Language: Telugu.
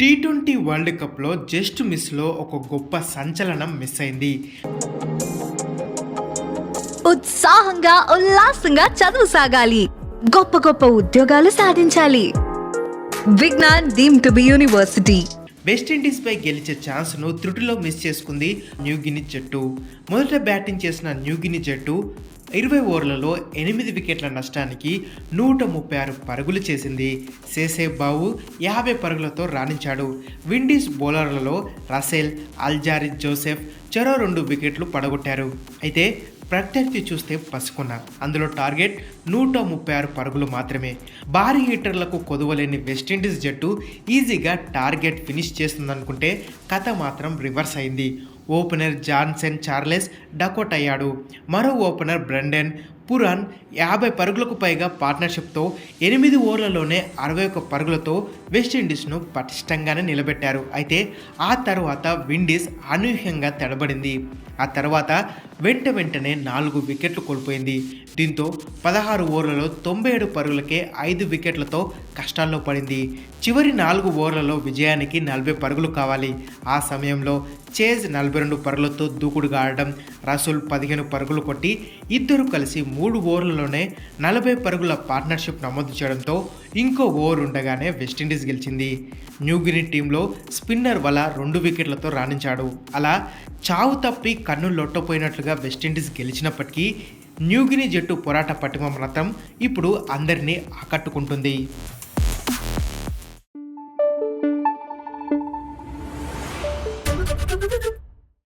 టీ ట్వంటీ వరల్డ్ కప్లో జస్ట్ మిస్లో ఒక గొప్ప సంచలనం మిస్ అయింది. ఉత్సాహంగా ఉల్లాసంగా చదువు సాగాలి. గొప్ప గొప్ప ఉద్యోగాలు సాధించాలి. Vignan deem to be university. వెస్టిండీస్పై గెలిచే ఛాన్స్ను త్రుటిలో మిస్ చేసుకుంది న్యూగిని జట్టు. మొదట బ్యాటింగ్ చేసిన న్యూగిని జట్టు ఇరవై ఓవర్లలో ఎనిమిది వికెట్ల నష్టానికి నూట ముప్పై ఆరు పరుగులు చేసింది సేసే బావు యాభై పరుగులతో రాణించాడు. విండీస్ బౌలర్లలో రసెల్ అల్జారి జోసెఫ్ చెరో రెండు వికెట్లు పడగొట్టారు. అయితే ప్రత్యర్థి చూస్తే పసుకున్న. అందులో టార్గెట్ నూట ముప్పై ఆరు పరుగులు మాత్రమే. భారీ హీటర్లకు కొదవలేని వెస్టిండీస్ జట్టు ఈజీగా టార్గెట్ ఫినిష్ చేస్తుందనుకుంటే కథ మాత్రం రివర్స్ అయింది. ఓపెనర్ జాన్సన్ చార్లెస్ డకౌట్ అయ్యాడు. మరో ఓపెనర్ బ్రెండెన్ పురాన్ యాభై పరుగులకు పైగా పార్ట్నర్షిప్తో ఎనిమిది ఓవర్లలోనే అరవై ఒక్క పరుగులతో వెస్టిండీస్ను పటిష్టంగానే నిలబెట్టారు. అయితే ఆ తర్వాత విండీస్ అనూహ్యంగా తడబడింది. ఆ తర్వాత వెంట వెంటనే నాలుగు వికెట్లు కోల్పోయింది. దీంతో పదహారు ఓవర్లలో తొంభై ఏడు పరుగులకే ఐదు వికెట్లతో కష్టాల్లో పడింది. చివరి నాలుగు ఓవర్లలో విజయానికి నలభై పరుగులు కావాలి. ఆ సమయంలో చేజ్ నలభై రెండు పరుగులతో దూకుడుగా ఆడడం రసూల్ పదిహేను పరుగులు కొట్టి ఇద్దరు కలిసి మూడు ఓవర్లలోనే నలభై పరుగుల పార్ట్నర్షిప్ నమోదు చేయడంతో ఇంకో ఓవర్ ఉండగానే వెస్టిండీస్ గెలిచింది. న్యూగిని టీంలో స్పిన్నర్ వల్ల రెండు వికెట్లతో రాణించాడు. అలా చావు తప్పి కన్ను లొట్టపోయినట్లుగా వెస్టిండీస్ గెలిచినప్పటికీ న్యూగిని జట్టు పోరాట పటిమ మాత్రం ఇప్పుడు అందరినీ ఆకట్టుకుంటుంది.